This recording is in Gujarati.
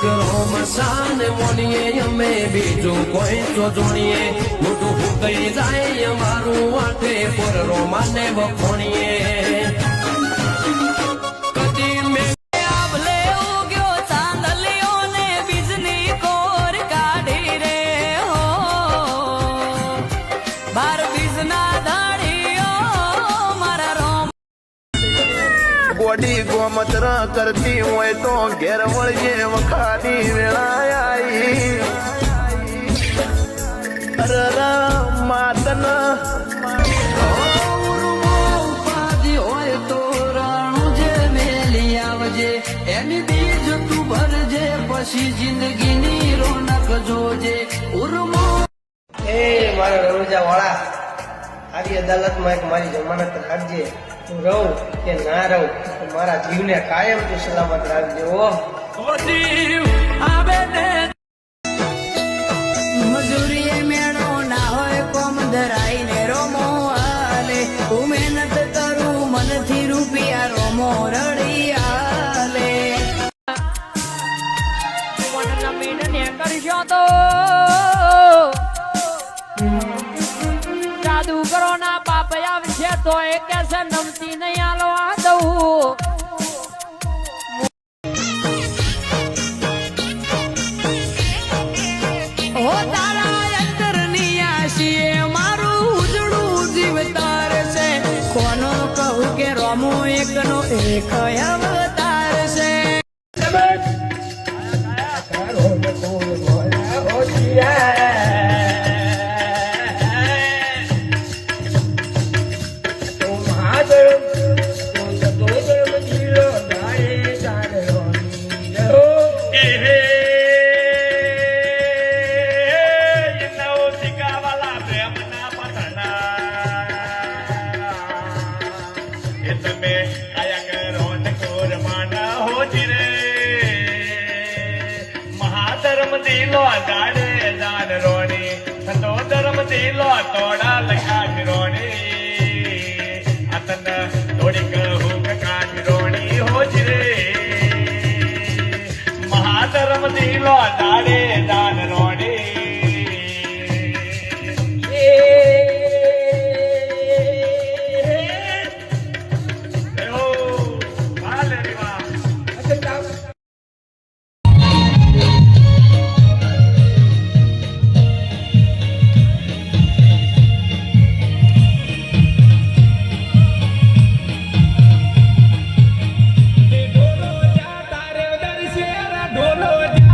એક રોમ શાન મોનીએ અમે બીજું કોઈ તો જોણીએ મોટું ફૂકાઈ જાય અમારું વાટે પર રોમાને વખોણીએ કદી મેં ગોડી ગોમત્ર કરતી હોય તો ઘેર વળીએ વખાની વેળાઈ અરર માતન. ઉપાધિ હોય તો રાણું જે મેલી આવજે એની બીજ તું ભરજે પછી જિંદગીની રોનક જોજે. ઉર્મો એ મારા રણુજા વાળા આવી અદાલતમાં એક મારી જમાનત રાખજે. હું રહું કે ના રહું મારા જીવને કાયમ તું સલામત રાખજે ઓ મજૂરીએ મેળો ના હોય કોમ ધરાઈને રોમો આલે. હું મહેનત કરું મનથી રૂપિયા રોમો રડી કરશો તો. તો એ કેસે નમતી નહીં આલો આ દઉં હો તારા અંતરની આશીએ મારું ઉજળું છે કોનો કહું કે રોમો એકનો એક અવતાર છે મહાધર્મ દિલો દાડે દાન રોણી. ધંધો ધર્મ દિલો dizer a.